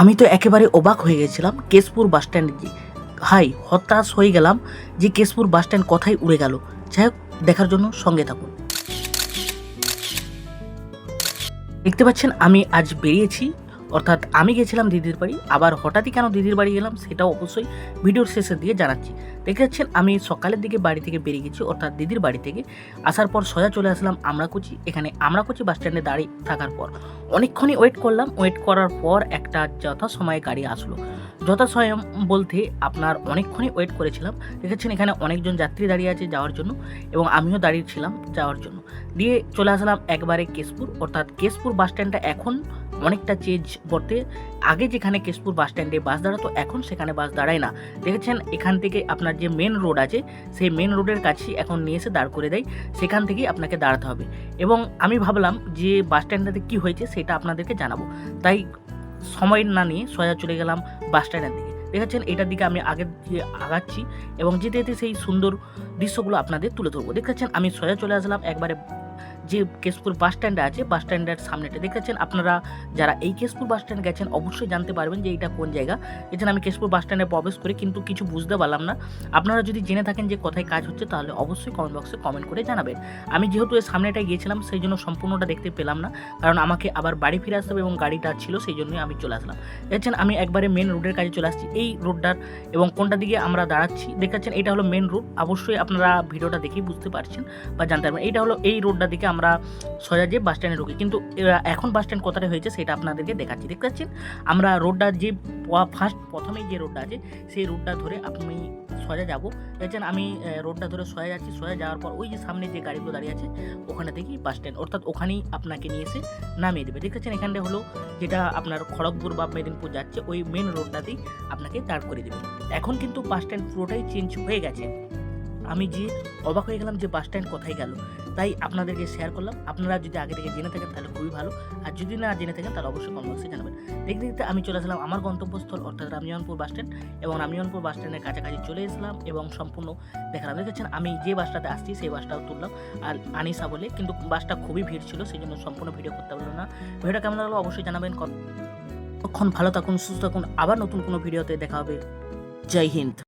আমি তো একেবারে অবাক হয়ে গেছিলাম, কেশপুর বাস স্ট্যান্ড গিয়ে হাই, হতাশ হয়ে গেলাম যে কেশপুর বাস স্ট্যান্ড কোথায় উড়ে গেল। যাই হোক, দেখার জন্য সঙ্গে থাকুন। দেখতে পাচ্ছেন, আমি আজ বেরিয়েছি অর্থাৎ আমি গেছিলাম দিদির বাড়ি, আবার হঠাৎই কেন দিদির বাড়ি গেলাম সেটাও অবশ্যই ভিডিওর শেষের দিকে জানাচ্ছি। দেখতে যাচ্ছেন আমি সকালের দিকে বাড়ি থেকে বেরিয়ে গেছি, অর্থাৎ দিদির বাড়ি থেকে। আসার পর সোজা চলে আসলাম আমরাকুচি, এখানে আমরাকুচি বাস স্ট্যান্ডে দাঁড়িয়ে থাকার পর। অনেকক্ষণই ওয়েট করলাম ওয়েট করার পর একটা যথাসময়ে গাড়ি আসলো। যথাসময় বলতে আপনার অনেকক্ষণই ওয়েট করেছিলাম। দেখেছেন এখানে অনেকজন যাত্রী দাঁড়িয়ে আছে যাওয়ার জন্য এবং আমিও দাঁড়িয়ে ছিলাম যাওয়ার জন্য। দিয়ে চলে আসলাম একবারে কেশপুর, অর্থাৎ কেশপুর বাস স্ট্যান্ডটা এখন অনেকটা চেঞ্জ করতে। আগে যেখানে কেশপুর বাস স্ট্যান্ডে বাস দাঁড়াতো, এখন সেখানে বাস দাঁড়ায় না। দেখেছেন এখান থেকে আপনার যে মেন রোড আছে, সেই মেন রোডের কাছেই এখন নিয়ে এসে দাঁড় করে দেয়। সেখান থেকেই আপনাকে দাঁড়াতে হবে। এবং আমি ভাবলাম যে বাস স্ট্যান্ডটাতে কী হয়েছে সেটা আপনাদেরকে জানাব। তাই সময় না নিয়ে সোজা চলে গেলাম বাস স্ট্যান্ডের দিকে। দেখাচ্ছেন এটার দিকে আমি আগে দিয়ে আগাচ্ছি এবং যেতে যেতে সেই সুন্দর দৃশ্যগুলো আপনাদের তুলে ধরবো। দেখাচ্ছেন আমি সোজা চলে আসলাম, একবারে যে কেশপুর বাস স্ট্যান্ডে আছে, বাস স্ট্যান্ডের সামনেটা দেখেছেন? আপনারা যারা এই কেশপুর বাস স্ট্যান্ড গেছেন, অবশ্যই জানতে পারবেন যে এটা কোন জায়গা। এছাড়া আমি কেশপুর বাস স্ট্যান্ডে প্রবেশ করি কিন্তু কিছু বুঝতে পারলাম না। আপনারা যদি জেনে থাকেন যে কোথায় কাজ হচ্ছে, তাহলে অবশ্যই কমেন্ট বক্সে কমেন্ট করে জানাবেন। আমি যেহেতু এর সামনেটায় গিয়েছিলাম, সেই জন্য সম্পূর্ণটা দেখতে পেলাম না। কারণ আমাকে আবার বাড়ি ফিরে আসতে হবে এবং গাড়িটা ছিল, সেই জন্যই আমি চলে আসলাম। দেখছেন, আমি একবারে মেন রোডের কাছে চলে আসছি। এই রোডটার এবং কোনটা দিকে আমরা দাঁড়াচ্ছি দেখাচ্ছেন এটা হলো মেন রোড অবশ্যই আপনারা ভিডিওটা দেখেই বুঝতে পারছেন বা জানতে পারবেন। এইটা হলো এই রোডটার দিকে আমরা সোজা যে বাস স্ট্যান্ডে ঢুকি। কিন্তু এখন বাস স্ট্যান্ড কোথায় হয়েছে সেটা আপনাদেরকে দেখাচ্ছি, দেখতে পাচ্ছেন? আমরা রোডটা যে ফার্স্ট প্রথমেই যে রোডটা আছে, সেই রোডটা ধরে আপনি সোজা যাব। দেখছেন আমি রোডটা ধরে সোজা যাচ্ছি, সোজা যাওয়ার পর ওই যে সামনে যে গাড়িগুলো দাঁড়িয়ে আছে, ওখানে থেকেই বাস স্ট্যান্ড অর্থাৎ ওখানেই আপনাকে নিয়ে এসে নামিয়ে দেবে। দেখেছেন এখানটা হলো যেটা আপনার খড়গপুর বা মেদিনীপুর যাচ্ছে, ওই মেন রোডটাতেই আপনাকে দাঁড় করে দেবে। এখন কিন্তু বাস স্ট্যান্ড পুরোটাই চেঞ্জ হয়ে গেছে। আমি যে অবাক হয়ে গেলাম যে বাস স্ট্যান্ড কোথায় গেল। তাই আপনাদেরকে শেয়ার করলাম। আপনারা যদি আগে থেকে জেনে থাকেন, তাহলে খুবই ভালো। আর যদি না জেনে থাকেন, তাহলে অবশ্যই কমেন্ট বক্সে জানাবেন। দেখতে দেখতে আমি চলে আসলাম আমার গন্তব্যস্থল, অর্থাৎ রামজীবনপুর বাস স্ট্যান্ড এবং রামজীবনপুর বাস স্ট্যান্ডের কাছাকাছি চলে এসলাম এবং সম্পূর্ণ দেখালাম। দেখেছেন আমি যে বাসটাতে আসছি, সেই বাসটাও তুললাম। আর আনিসা বলে, কিন্তু বাসটা খুবই ভিড় ছিল সেই জন্য সম্পূর্ণ ভিডিও করতে পারলাম না। ভিডিওটা কেমন লাগল অবশ্যই জানাবেন। তখন ভালো থাকুন, সুস্থ থাকুন। আবার নতুন কোনো ভিডিওতে দেখা হবে। জয় হিন্দ।